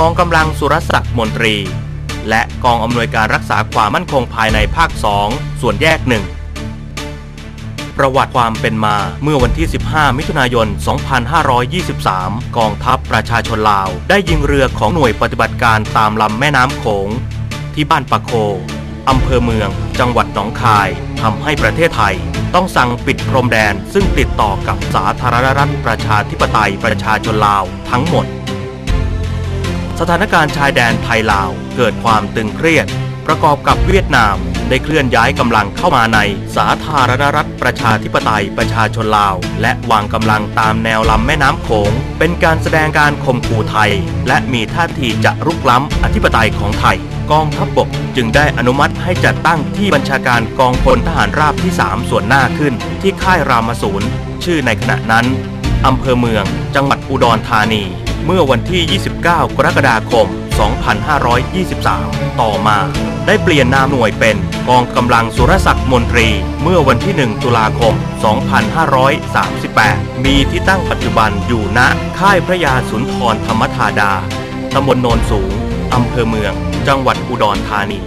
กองกำลังสุรศักดิ์มนตรี และกองอำนวยการรักษาความมั่นคงภายในภาค 2 ส่วนแยกหนึ่งประวัติความเป็นมาเมื่อวันที่ 15 มิถุนายน 2523 กองทัพประชาชนลาว ได้ยิงเรือของหน่วยปฏิบัติการตามลำแม่น้ำโขง ที่บ้านปะโคอำเภอเมือง จังหวัดหนองคายทำให้ประเทศไทย ต้องสั่งปิดพรมแดนซึ่งติดต่อกับสาธารณรัฐประชาธิปไตยประชาชนลาวทั้งหมด สถานการณ์ชายแดนไทยลาวเกิดความตึงเครียด ประกอบกับเวียดนามได้เคลื่อนย้ายกำลังเข้ามาในสาธารณรัฐประชาธิปไตยประชาชนลาว และวางกำลังตามแนวลำแม่น้ำโขง เป็นการแสดงการข่มขู่ไทย และมีท่าทีจะรุกล้ำอธิปไตยของไทย กองทัพบบกจึงได้อนุมัติให้จัดตั้งที่บัญชาการกองพลทหารราบที่ 3 ส่วนหน้าขึ้น ที่ค่ายรามศูนย์ ชื่อในขณะนั้นอำเภอเมือง จังหวัดอุดรธานี เมื่อวันที่ 29 กรกฎาคม 2523 ต่อมา ได้เปลี่ยนนามหน่วยเป็นกองกำลังสุรศักดิ์มนตรี เมื่อวันที่ 1 ตุลาคม 2538 มีที่ตั้งปัจจุบันอยู่ณ ค่ายพระยาสุนทรธรรมธาดา ตำบลโนนสูง อำเภอเมือง จังหวัดอุดรธานี